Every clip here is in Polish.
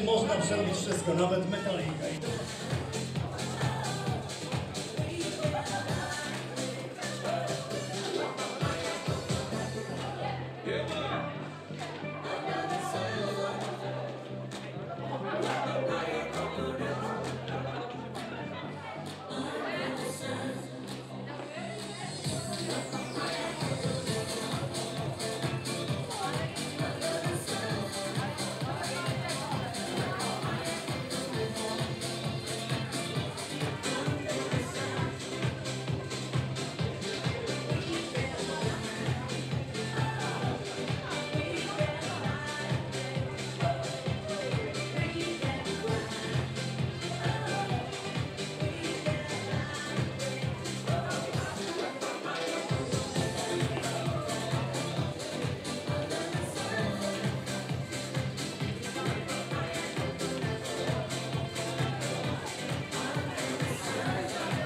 można przerobić wszystko, nawet Metallica.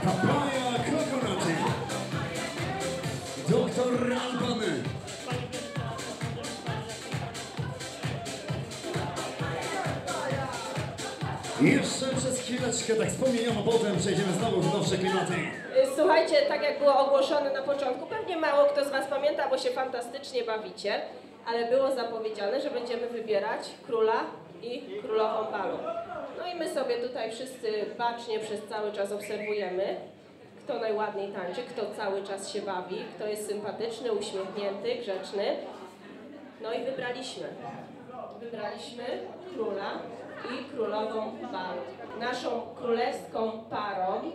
Papaya Coconuty. Doktor Albany. Jeszcze przez chwileczkę, tak wspomnieniowo, potem przejdziemy znowu w nowsze klimaty. Słuchajcie, tak jak było ogłoszone na początku, pewnie mało kto z Was pamięta, bo się fantastycznie bawicie, ale było zapowiedziane, że będziemy wybierać króla i królową balu. No i my sobie tutaj wszyscy bacznie przez cały czas obserwujemy, kto najładniej tańczy, kto cały czas się bawi, kto jest sympatyczny, uśmiechnięty, grzeczny. No i wybraliśmy. Wybraliśmy króla i królową balu. Naszą królewską parą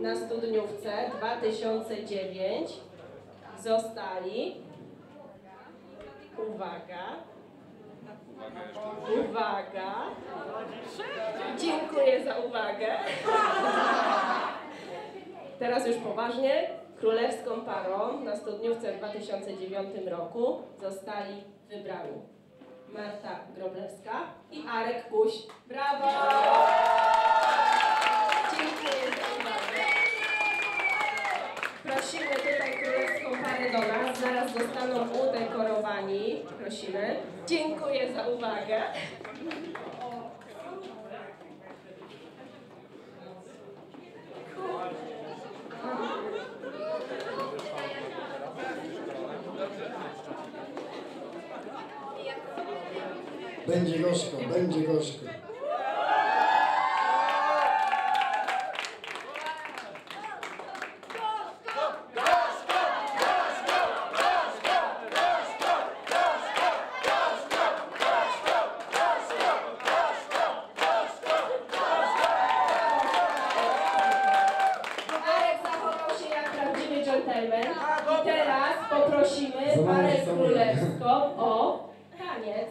na studniówce 2009 zostali uwaga uwaga dziękuję za uwagę teraz już poważnie królewską parą na studniówce w 2009 roku zostali wybrani Marta Groblewska i Arek Puś. Brawo! Dziękuję za uwagę. Prosimy tutaj królewską parę do nas, zaraz zostaną udekorowani. Prosimy. Dziękuję za uwagę. Będzie gorzko, będzie gorzko. I teraz poprosimy parę królewską o taniec.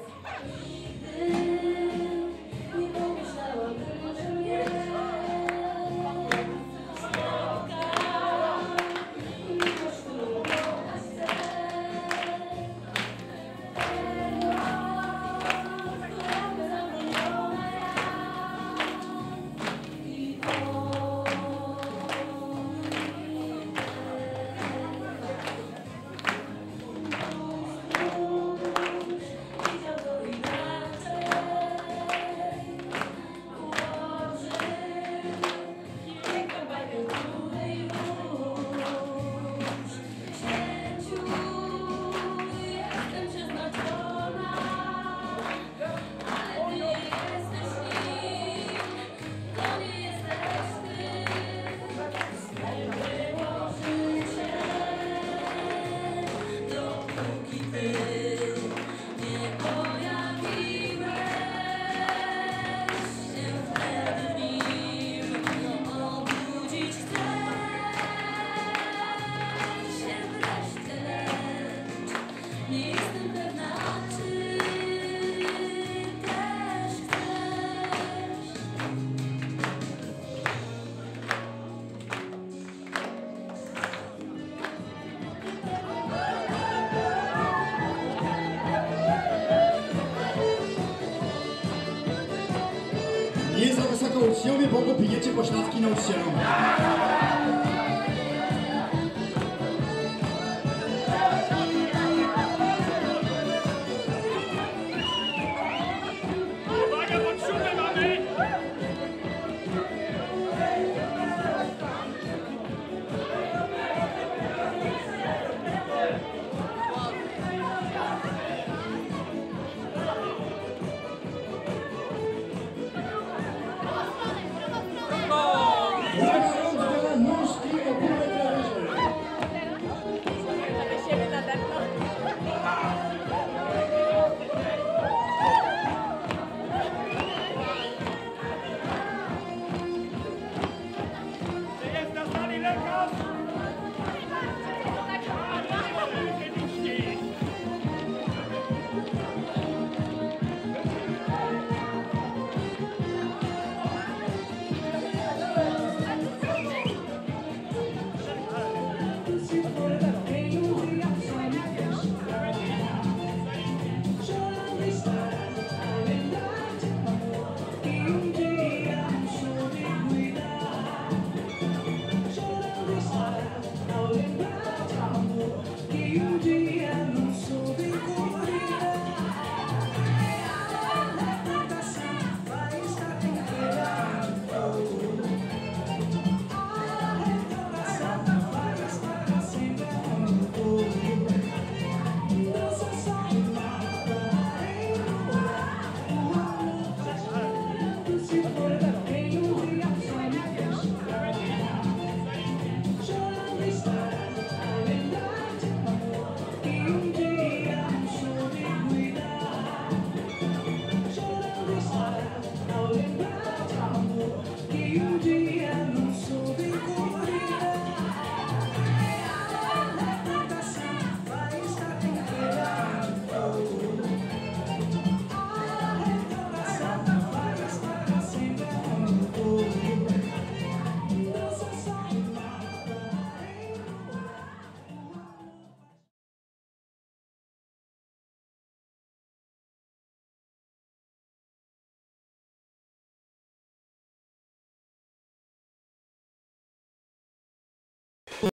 Uczniowie, bo go pijecie pośladki nauczycielom.